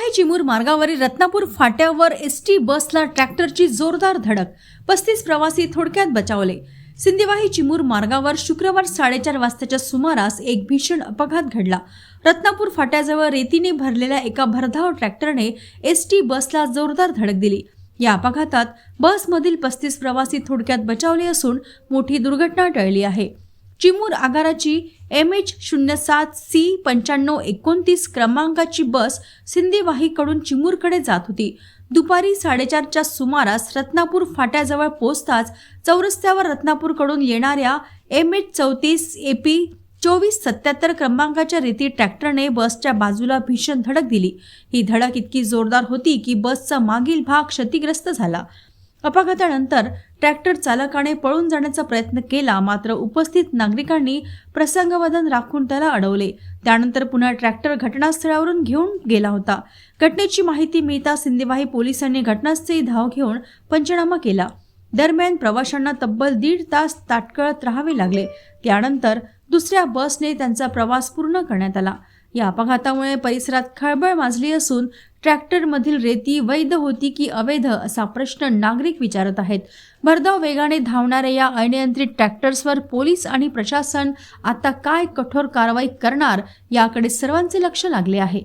सिंदेवाही चिमूर मार्गावरील Ratnapur फाट्यावर S T बसला ट्रॅक्टरची जोरदार धडक. पस्तीस प्रवासी थोडक्यात बचावले. सिंदेवाही चिमूर मार्गावर शुक्रवार साडेचार वाजताच्या सुमारास एक भीषण अपघात घडला. रत्नापूर फाट्याजवळ रेतीने भरलेल्या एका भरधाव ट्रॅक्टरने एस टी बसला जोरदार धडक दिली. या अपघातात बसमधील पस्तीस प्रवासी थोडक्यात बचावले असून मोठी दुर्घटना टळली आहे. चिमूर आगाराची एम एच शून्य सात सी पंच्याण्णव एकोणतीस क्रमांकाची बस सिंधीवाहीकडून चिमूरकडे जात होती. दुपारी साडेचारच्या सुमारास रत्नापूर फाट्याजवळ पोहोचताच चौरस्त्यावर रत्नापूरकडून येणाऱ्या एम एच चौतीस ए पी चोवीस सत्याहत्तर क्रमांकाच्या रेती ट्रॅक्टरने बसच्या बाजूला भीषण धडक दिली. ही धडक इतकी जोरदार होती की बसचा मागील भाग क्षतिग्रस्त झाला. अपघातानंतर ट्रॅक्टर चालकाने पळून जाण्याचा प्रयत्न केला मात्र उपस्थित नागरिकांनी प्रसंगवदन राखून त्याला अडवले. त्यानंतर पुन्हा ट्रॅक्टर घटनास्थळावरून घेऊन गेला होता. घटनेची माहिती मिळता सिंदेवाही पोलिसांनी घटनास्थळी धाव घेऊन पंचनामा केला. दरम्यान प्रवाशांना तब्बल दीड तास ताटकळत राहावे लागले. त्यानंतर दुसऱ्या बसने त्यांचा प्रवास पूर्ण करण्यात आला. या अपघातामुळे परिसरात खळबळ माजली असून ट्रॅक्टरमधील रेती वैध होती की अवैध असा प्रश्न नागरिक विचारत आहेत. भरधाव वेगाने धावणाऱ्या या अनियंत्रित ट्रॅक्टर्सवर पोलीस आणि प्रशासन आता काय कठोर कारवाई करणार याकडे सर्वांचे लक्ष लागले आहे.